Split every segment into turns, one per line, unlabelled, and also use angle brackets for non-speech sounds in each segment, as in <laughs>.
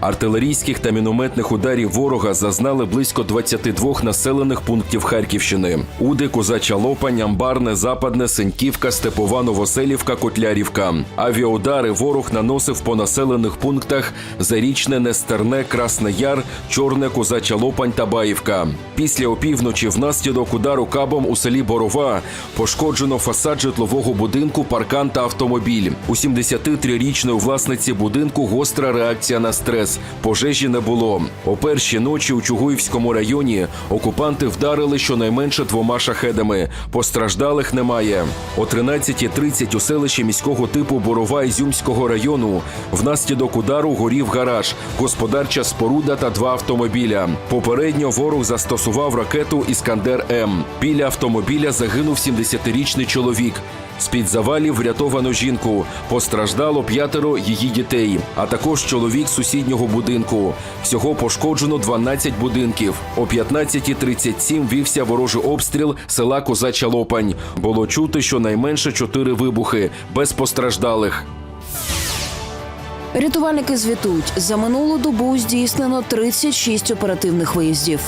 Артилерійських та мінометних ударів ворога зазнали близько 22 населених пунктів Харківщини: Уди, Козача Лопань, Амбарне, Западне, Сеньківка, Степова, Новоселівка, Котлярівка. Авіаудари ворог наносив по населених пунктах Зарічне, Нестерне, Красне Яр, Чорне, Козача Лопань та Баївка. Після опівночі внаслідок удару кабом у селі Борова пошкоджено фасад житлового будинку, паркан та автомобіль. У 73-річної власниці будинку гостра реакція на стрес. Пожежі не було. О першій ночі у Чугуївському районі окупанти вдарили щонайменше двома шахедами. Постраждалих немає. О 13.30 у селищі міського типу Борова Ізюмського району внаслідок удару горів гараж, господарча споруда та два автомобіля. Попередньо ворог застосував ракету Іскандер М. Біля автомобіля загинув 70-річний чоловік. З-під завалів врятовано жінку. Постраждало п'ятеро її дітей, а також чоловік сусіднього будинку. Всього пошкоджено 12 будинків. О 15.37 вівся ворожий обстріл села Козача Лопань. Було чути щонайменше чотири вибухи без постраждалих.
Рятувальники звітують, за минулу добу здійснено 36 оперативних виїздів.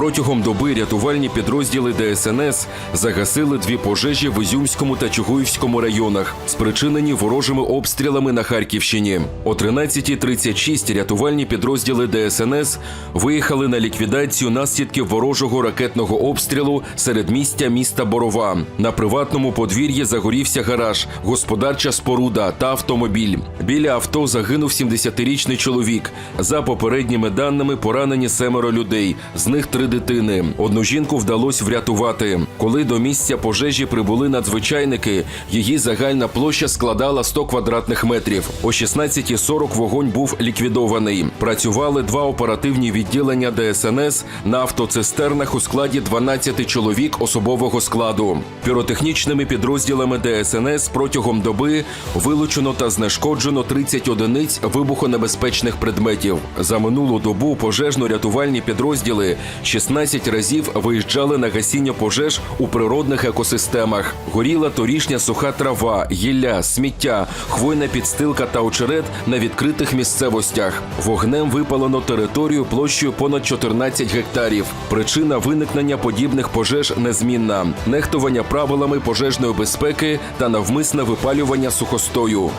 Протягом доби рятувальні підрозділи ДСНС загасили дві пожежі в Ізюмському та Чугуївському районах, спричинені ворожими обстрілами на Харківщині. О 13.36 рятувальні підрозділи ДСНС виїхали на ліквідацію наслідків ворожого ракетного обстрілу серед містя міста Борова. На приватному подвір'ї загорівся гараж, господарча споруда та автомобіль. Біля авто загинув 70-річний чоловік. За попередніми даними поранені семеро людей, з них три дитини. Одну жінку вдалося врятувати. Коли до місця пожежі прибули надзвичайники, її загальна площа складала 100 квадратних метрів. О 16.40 вогонь був ліквідований. Працювали два оперативні відділення ДСНС на автоцистернах у складі 12 чоловік особового складу. Піротехнічними підрозділами ДСНС протягом доби вилучено та знешкоджено 30 одиниць вибухонебезпечних предметів. За минулу добу пожежно-рятувальні підрозділи 16 разів виїжджали на гасіння пожеж у природних екосистемах. Горіла торішня суха трава, гілля, сміття, хвойна підстилка та очерет на відкритих місцевостях. Вогнем випалено територію площею понад 14 гектарів. Причина виникнення подібних пожеж незмінна: нехтування правилами пожежної безпеки та навмисне випалювання сухостою.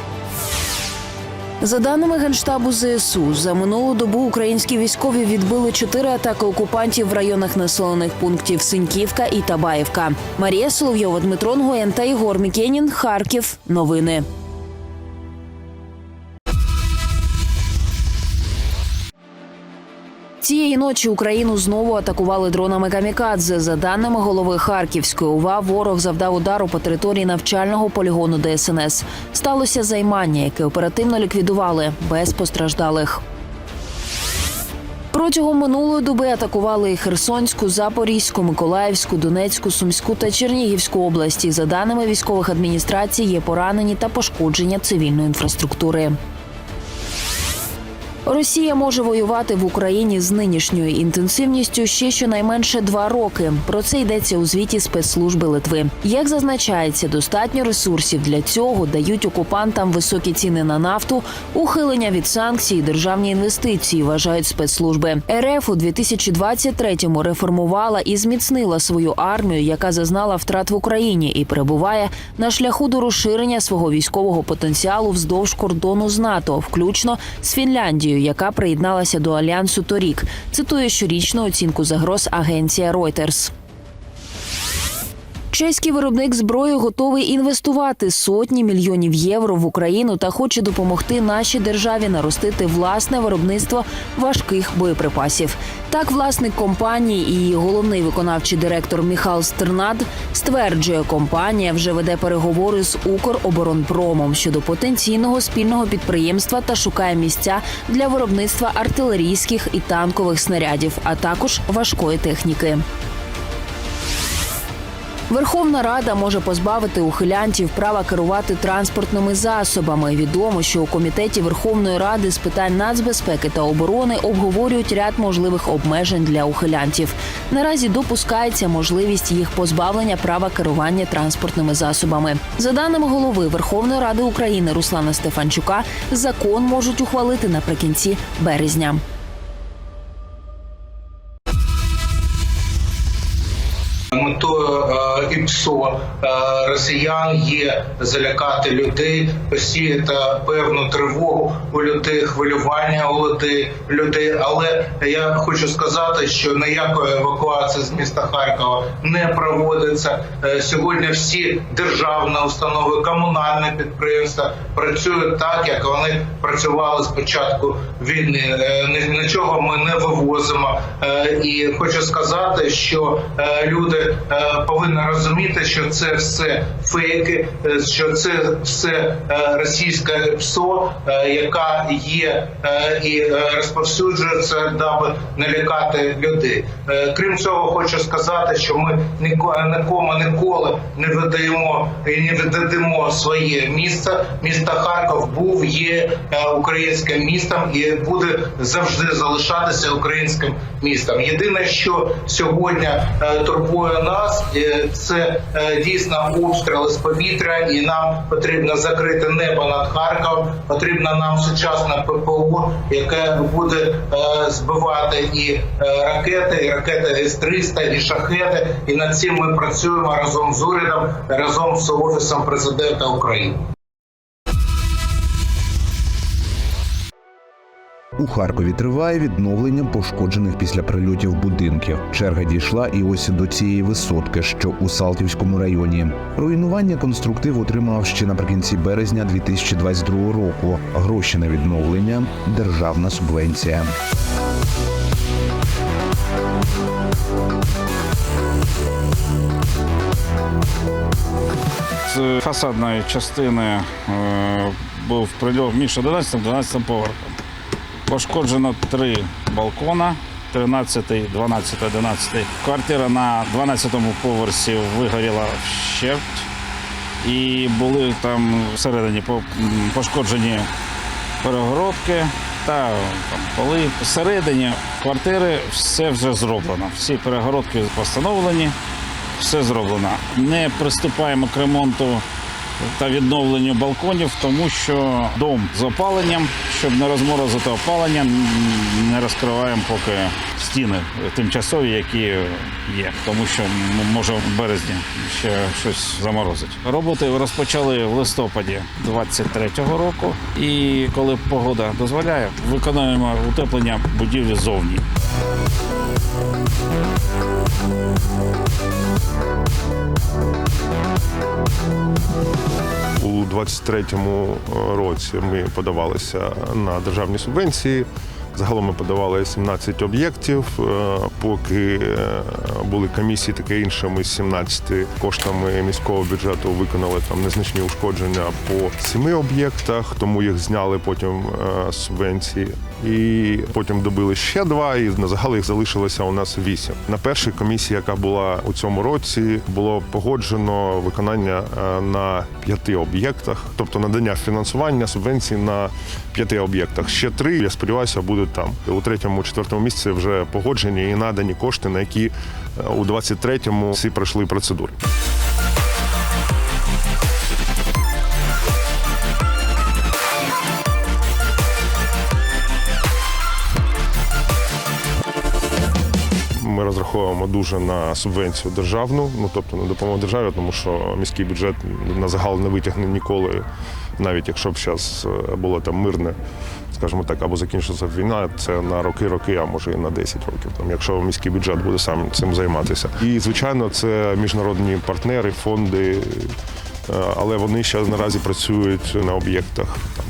За даними генштабу ЗСУ, за минулу добу українські військові відбили чотири атаки окупантів в районах населених пунктів Синьківка і Табаївка. Марія Соловйова, Дмитро Нгоєн та Ігор Мікенін. Харків. Новини. Цієї ночі Україну знову атакували дронами камікадзе. За даними голови Харківської ОВА, ворог завдав удару по території навчального полігону ДСНС. Сталося займання, яке оперативно ліквідували без постраждалих. Протягом минулої доби атакували і Херсонську, Запорізьку, Миколаївську, Донецьку, Сумську та Чернігівську області. За даними військових адміністрацій, є поранені та пошкодження цивільної інфраструктури. Росія може воювати в Україні з нинішньою інтенсивністю ще щонайменше два роки. Про це йдеться у звіті спецслужби Литви. Як зазначається, достатньо ресурсів для цього дають окупантам високі ціни на нафту, ухилення від санкцій, державні інвестиції. Вважають спецслужби. РФ у 2023-му реформувала і зміцнила свою армію, яка зазнала втрат в Україні, і перебуває на шляху до розширення свого військового потенціалу вздовж кордону з НАТО, включно з Фінляндією, яка приєдналася до альянсу торік. Цитує щорічну оцінку загроз агенція Reuters. Чеський виробник зброї готовий інвестувати сотні мільйонів євро в Україну та хоче допомогти нашій державі наростити власне виробництво важких боєприпасів. Так, власник компанії і головний виконавчий директор Міхал Стернад стверджує, компанія вже веде переговори з Укроборонпромом щодо потенційного спільного підприємства та шукає місця для виробництва артилерійських і танкових снарядів, а також важкої техніки. Верховна Рада може позбавити ухилянтів права керувати транспортними засобами. Відомо, що у комітеті Верховної Ради з питань нацбезпеки та оборони обговорюють ряд можливих обмежень для ухилянтів. Наразі допускається можливість їх позбавлення права керування транспортними засобами. За даними голови Верховної Ради України Руслана Стефанчука, закон можуть ухвалити наприкінці березня.
ІПСО е, росіян є залякати людей, посіяти певну тривогу у людей, хвилювання у людей, людей. Але я хочу сказати, що ніякої евакуації з міста Харкова не проводиться. Е, Сьогодні всі державні установи, комунальні підприємства працюють так, як вони працювали з початку війни. Е, Нічого ми не вивозимо. І хочу сказати, що люди повинні розуміти, що це все фейки, е, що це все е, російська ПСО, е, яка є і розповсюджується, даби налякати людей. Крім цього, хочу сказати, що ми ніко- нікому ніколи не видаємо і не віддадимо своє місце. Місто Харків був, є українським містом і буде завжди залишатися українським містом. Єдине, що сьогодні турбує нас, це дійсно обстріли з повітря, і нам потрібно закрити небо над Харковом. Потрібно нам сучасне ППО, яке буде е, збивати і е, ракети, і ракети С-300, і шахети. І над цим ми працюємо разом з урядом, разом з офісом президента України.
У Харкові триває відновлення пошкоджених після прильотів будинків. Черга дійшла і ось до цієї висотки, що у Салтівському районі. Руйнування конструктив отримав ще наприкінці березня 2022 року. Гроші на відновлення державна субвенція.
З фасадної частини е, був прильот між 11 12 поверхом. Пошкоджено три балкона. 13, 12, 11. Квартира на 12-му поверсі вигоріла вщерть. І були там всередині пошкоджені перегородки та там, поли. Всередині квартири все вже зроблено. Всі перегородки постановлені все зроблено. Не приступаємо к ремонту та відновленню балконів, тому що дом з опаленням, щоб не розморозити опалення, не розкриваємо поки стіни тимчасові, які є, тому що може в березні ще щось заморозить. Роботи розпочали в листопаді 23-го року, і коли погода дозволяє, виконуємо утеплення будівлі зовні.
У 23-му році ми подавалися на державні субвенції. Загалом ми подавали 17 об'єктів. Е, Поки е, були комісії, таке інше, ми з 17 коштами міського бюджету виконали там незначні ушкодження по семи об'єктах, тому їх зняли потім е, субвенції. І потім добили ще два, і на загал їх залишилося у нас вісім. На першій комісії, яка була у цьому році, було погоджено виконання на п'яти об'єктах, тобто надання фінансування субвенцій на п'яти об'єктах. Ще три, я сподіваюся, будуть там. У третьому, четвертому місці вже погоджені і надані кошти, на які е, у 23-му всі пройшли процедури. Ми розраховуємо дуже на субвенцію державну, ну тобто на допомогу державі, тому що міський бюджет на загал не витягне ніколи, навіть якщо б зараз було там мирне, скажімо так, або закінчилася війна, це на роки-роки, а може і на 10 років. Там, якщо міський бюджет буде сам цим займатися. І звичайно, це міжнародні партнери, фонди, е, але вони ще наразі працюють на об'єктах там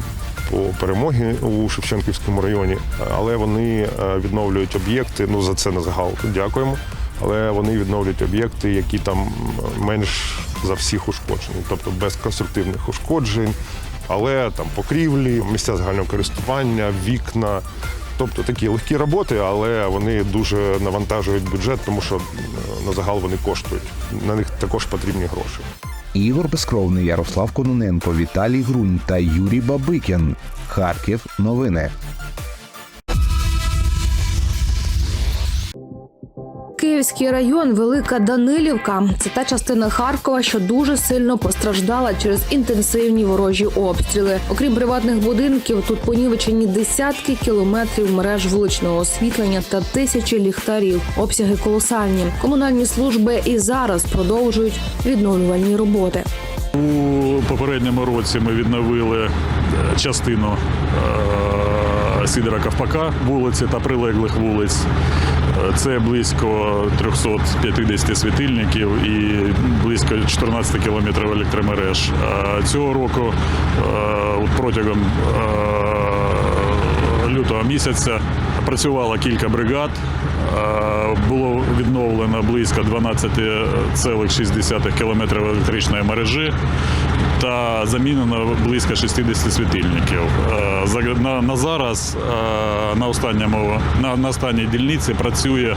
по перемоги у Шевченківському районі, але вони е, відновлюють об'єкти. Ну за це на загал дякуємо. Але вони відновлюють об'єкти, які там менш за всіх ушкоджені, тобто без конструктивних ушкоджень, але там покрівлі, місця загального користування, вікна. Тобто такі легкі роботи, але вони дуже навантажують бюджет, тому що е, на загал вони коштують. На них також потрібні гроші.
Ігор Безкровний, Ярослав Кононенко, Віталій Грунь та Юрій Бабикін. Харків. Новини.
Київський район Велика Данилівка це та частина Харкова, що дуже сильно постраждала через інтенсивні ворожі обстріли. Окрім приватних будинків, тут понівечені десятки кілометрів мереж вуличного освітлення та тисячі ліхтарів. Обсяги колосальні. Комунальні служби і зараз продовжують відновлювальні роботи.
У попередньому році ми відновили е, частину е, Сидора Ковпака вулиці та прилеглих вулиць. Е, Це близько 350 світильників і близько 14 кілометрів електромереж. Е, Цього року е, протягом лютого місяця працювало кілька бригад. Е, Було відновлено близько 12,6 кілометрів електричної мережі та замінено близько 60 світильників. Е, На, зараз е, на останньому на, останній дільниці працює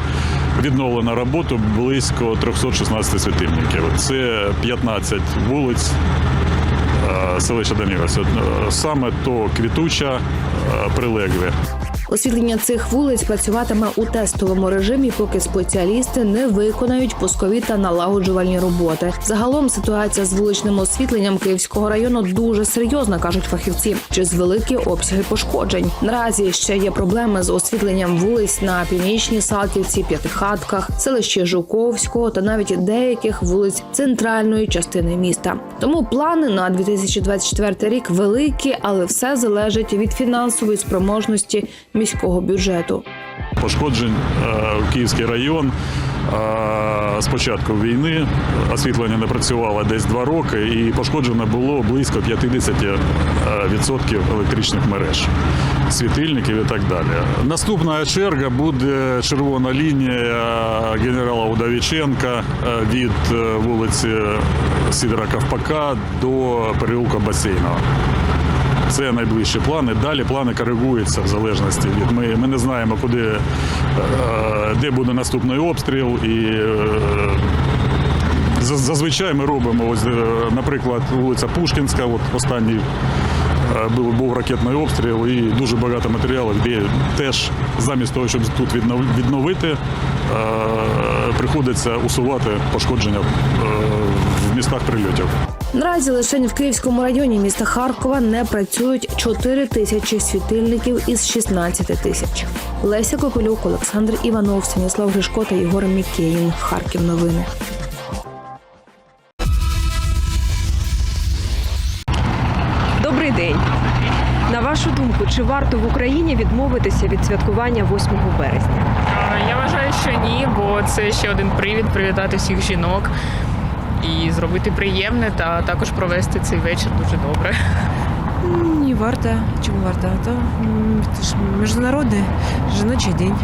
відновлена роботу близько 316 світильників. Це 15 вулиць селища. Е, Саме то квітуча, е, прилеглі.
Освітлення цих вулиць працюватиме у тестовому режимі, поки спеціалісти не виконають пускові та налагоджувальні роботи. Загалом ситуація з вуличним освітленням Київського району дуже серйозна, кажуть фахівці, через великі обсяги пошкоджень. Наразі ще є проблеми з освітленням вулиць на північній Салтівці, П'ятихатках, селищі Жуковського та навіть деяких вулиць центральної частини міста. Тому плани на 2024 рік великі, але все залежить від фінансової спроможності міського бюджету.
пошкоджень е, Київський район. Е, З початку війни освітлення не працювало десь два роки, і пошкоджено було близько 50% електричних мереж, світильників і так далі. Наступна черга буде червона лінія генерала Удовіченка е, від е, вулиці Сидора Ковпака до переулка Басейного. Це найближчі плани. Далі плани коригуються в залежності від ми. Ми не знаємо, куди е, де буде наступний обстріл, і е, зазвичай ми робимо ось, е, наприклад, вулиця Пушкінська. От останній був, був ракетний обстріл, і дуже багато матеріалів, де теж замість того, щоб тут відновити, приходиться усувати пошкодження в містах прильотів.
Наразі лише в Київському районі міста Харкова не працюють 4 тисячі світильників із 16 тисяч. Леся Копилюк, Олександр Іванов, Станіслав Гришко та Єгор Мікеїн. Харків новини.
Добрий день. На вашу думку, чи варто в Україні відмовитися від святкування 8 березня?
Я вважаю, що ні, бо це ще один привід привітати всіх жінок і зробити приємне, та також провести цей вечір дуже добре.
Не варто. Чому варто? То це ж міжнародний жіночий день.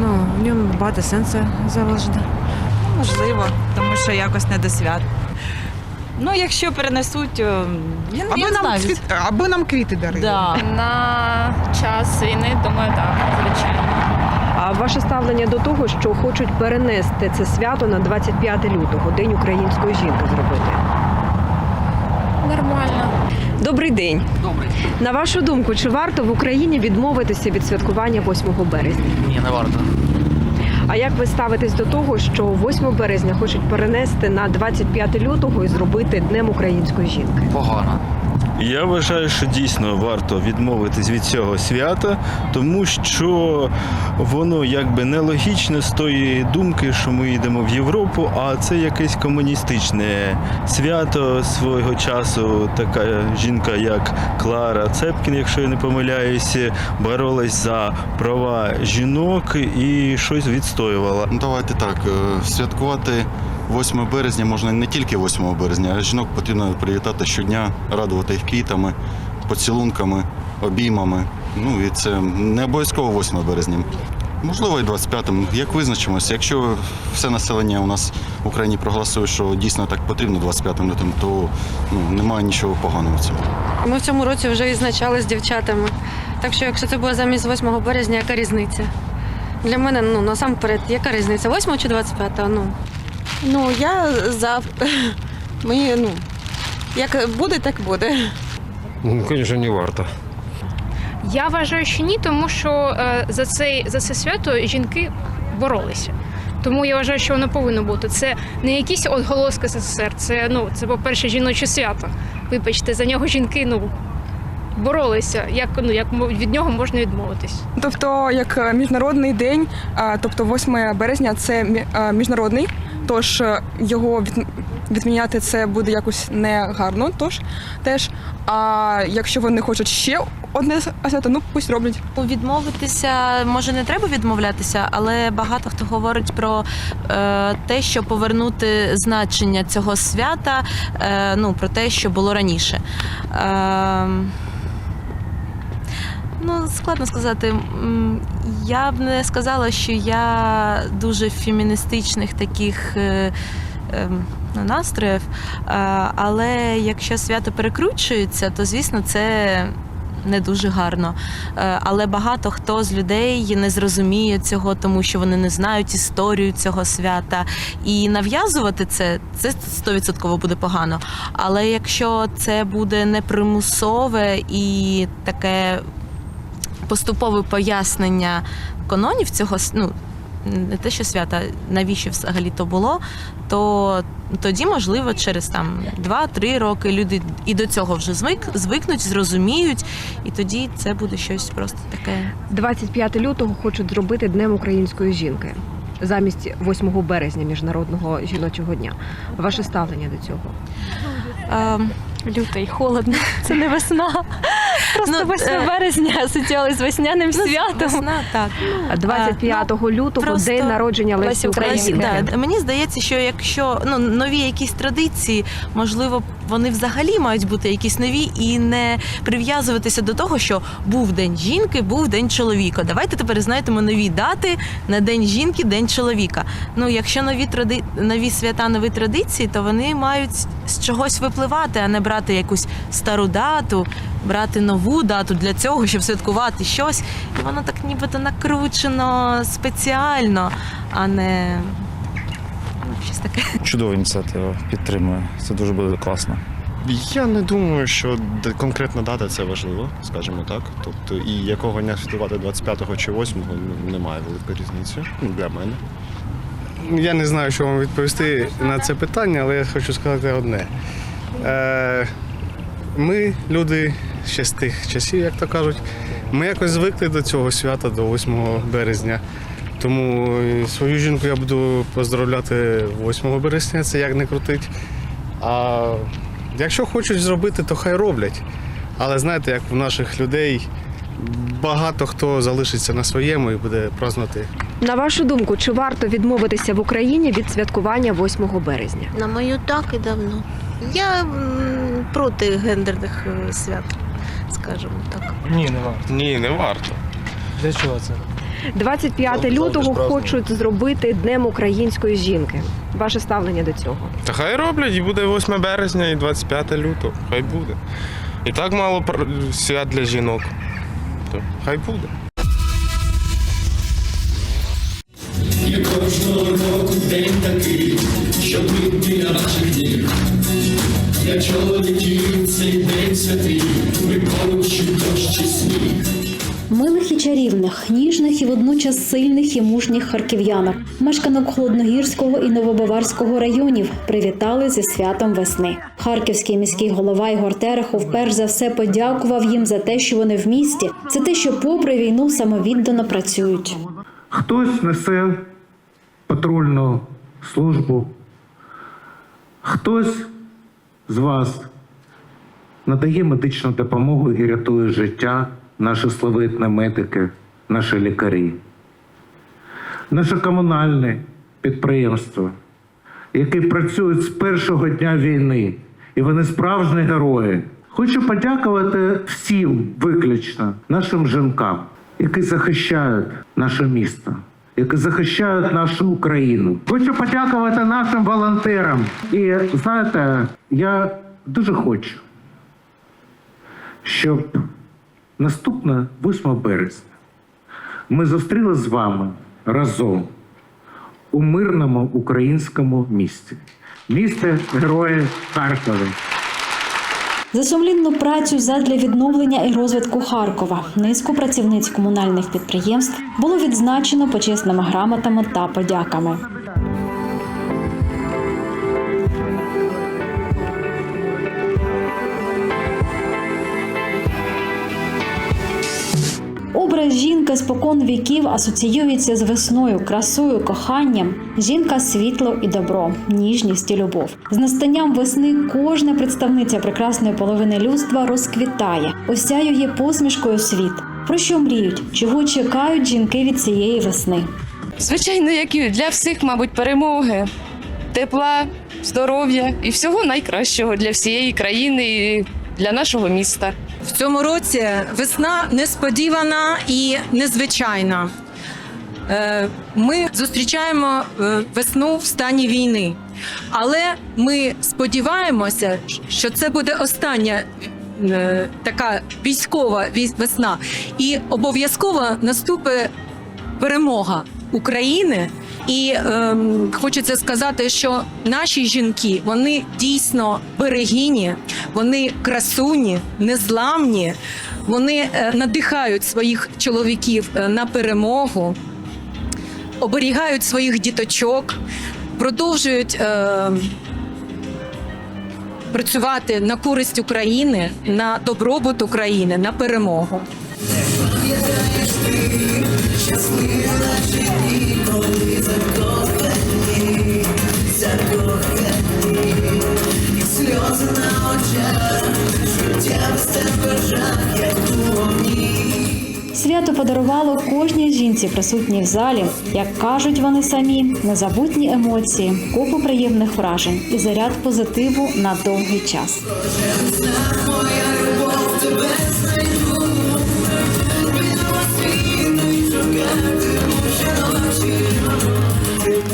Ну, в ньому багато сенсу заложено.
Можливо, тому що якось не до свят. Ну, якщо перенесуть, я,
Аби
я
нам,
знаю.
цвіт, аби нам квіти дарили.
Да.
На час війни, думаю, так, звичайно.
А ваше ставлення до того, що хочуть перенести це свято на 25 лютого, День української жінки зробити?
Нормально.
Добрий день. Добрий. На вашу думку, чи варто в Україні відмовитися від святкування 8 березня?
Ні, не варто.
А як ви ставитесь до того, що 8 березня хочуть перенести на 25 лютого і зробити Днем української жінки?
Погано.
Я вважаю, що дійсно варто відмовитись від цього свята, тому що воно якби нелогічне з тої думки, що ми йдемо в Європу, а це якесь комуністичне свято свого часу. Така жінка, як Клара Цепкін, якщо я не помиляюся, боролась за права жінок і щось відстоювала.
Ну, давайте так. е, Святкувати 8 березня можна не тільки 8 березня, а жінок потрібно привітати щодня, радувати їх квітами, поцілунками, обіймами. Ну і це не обов'язково 8 березня. Можливо, і 25-м. Як визначимося, якщо все населення у нас в Україні проголосує, що дійсно так потрібно 25 лютим, то ну, немає нічого поганого в цьому.
Ми в цьому році вже відзначали з дівчатами Так що, якщо це буде замість 8 березня, яка різниця? Для мене, ну, насамперед, яка різниця? 8 чи 25? Ну, ну я за. <laughs> Мені, ну, як буде, так буде.
Ну, звісно, не варто.
Я вважаю, що ні, тому що е, за цей за це свято жінки боролися. Тому я вважаю, що воно повинно бути. Це не якісь отголоски СССР. Це ну це, по-перше, жіноче свято. Вибачте, за нього жінки ну боролися. Як ну як від нього можна відмовитись?
Тобто, як е, міжнародний день, тобто 8 березня це е, міжнародний, тож е, його від, відміняти це буде якось негарно. Тож теж, а якщо вони хочуть ще одне свято, ну пусть роблять.
Відмовитися може не треба відмовлятися, але багато хто говорить про е, те, що повернути значення цього свята, е, ну про те, що було раніше. Е, Ну, складно сказати. Я б не сказала, що я дуже феміністичних таких е, ем, ну, настроїв. Е, Але якщо свято перекручується, то звісно це не дуже гарно. Е, Але багато хто з людей не зрозуміє цього, тому що вони не знають історію цього свята. І нав'язувати це це 100% буде погано. Але якщо це буде непримусове і таке поступове пояснення канонів цього ну, не те, що свята, навіщо взагалі то було, то тоді, можливо, через там 2-3 роки люди і до цього вже звик, звикнуть, зрозуміють, і тоді це буде щось просто таке.
25 лютого хочуть зробити Днем української жінки замість 8 березня міжнародного жіночого дня. Ваше ставлення до цього?
Ем,
Люто і холодно. <laughs> Це не весна. Просто
Ну,
8
е,
березня асоціювали з весняним святом.
Весна, так.
25 лютого
просто
день народження Лесі. Українки.
Да, мені здається, що якщо ну нові якісь традиції, можливо, вони взагалі мають бути якісь нові і не прив'язуватися до того, що був день жінки, був день чоловіка. Давайте тепер знайдемо нові дати на день жінки, день чоловіка. Ну, якщо нові тради... нові свята, нові традиції, то вони мають з чогось випливати, а не брати якусь стару дату, брати нову дату для цього, щоб святкувати щось. І воно так нібито накручено спеціально, а не щось таке.
Чудова ініціатива, підтримую. Це дуже буде класно.
Я не думаю, що конкретна дата це важливо, скажімо так. Тобто, і якого дня святкувати 25-го чи 8-го ну, немає великої різниці ну, для мене.
Я не знаю, що вам відповісти на це питання, але я хочу сказати одне. Е, ми, люди ще з тих часів, як то кажуть, ми якось звикли до цього свята, до 8 березня. Тому свою жінку я буду поздравляти 8 березня, це як не крутить. А якщо хочуть зробити, то хай роблять. Але знаєте, як в наших людей багато хто залишиться на своєму і буде празднувати
На вашу думку, чи варто відмовитися в Україні від святкування 8 березня?
На мою так і давно. Я м, проти гендерних е, свят, скажімо так.
Ні, не варто.
Ні, не варто.
Для чого це?
25 лютого хочуть зробити Днем української жінки. Ваше ставлення до цього?
Та хай роблять, і буде 8 березня і 25 лютого. Хай буде. І так мало свят для жінок. То хай буде.
Милих і чарівних, ніжних і водночас сильних і мужніх харків'янок, мешканок Холодногірського і Новобаварського районів привітали зі святом весни. Харківський міський голова Ігор Терехов перш за все подякував їм за те, що вони в місті, за те, що попри війну самовіддано працюють.
Хтось несе патрульну службу, хтось з вас надає медичну допомогу і рятує життя, наші славетні медики, наші лікарі, наше комунальне підприємство, які працюють з першого дня війни, і вони справжні герої. Хочу подякувати всім виключно нашим жінкам, які захищають наше місто, які захищають нашу Україну. Хочу подякувати нашим волонтерам. І знаєте, я дуже хочу, щоб Наступне 8 березня. Ми зустріли з вами разом у мирному українському місті. Місте Герої Харкові.
За сумлінну працю задля відновлення і розвитку Харкова низку працівниць комунальних підприємств було відзначено почесними грамотами та подяками. Образ жінки спокон віків асоціюється з весною, красою, коханням. Жінка світло і добро, ніжність і любов. З настанням весни кожна представниця прекрасної половини людства розквітає, осяює посмішкою світ. Про що мріють? Чого чекають жінки від цієї весни?
Звичайно, як і для всіх, мабуть, перемоги, тепла, здоров'я і всього найкращого для всієї країни і для нашого міста.
В цьому році весна несподівана і незвичайна. Е, Ми зустрічаємо е, весну в стані війни, але ми сподіваємося, що це буде остання е, така військова весна, і обов'язково наступить перемога України. І ем, хочеться сказати, що наші жінки вони дійсно берегині, вони красуні, незламні, вони е, надихають своїх чоловіків е, на перемогу, оберігають своїх діточок, продовжують е, працювати на користь України, на добробут України, на перемогу.
Свято подарувало кожній жінці, присутній в залі, як кажуть вони самі, незабутні емоції, купу приємних вражень і заряд позитиву на довгий час.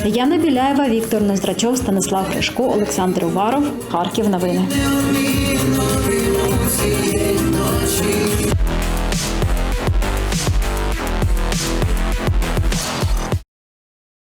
Яна Біляєва, Віктор Нездрачов, Станислав Гришко, Олександр Уваров, Харків. Новини.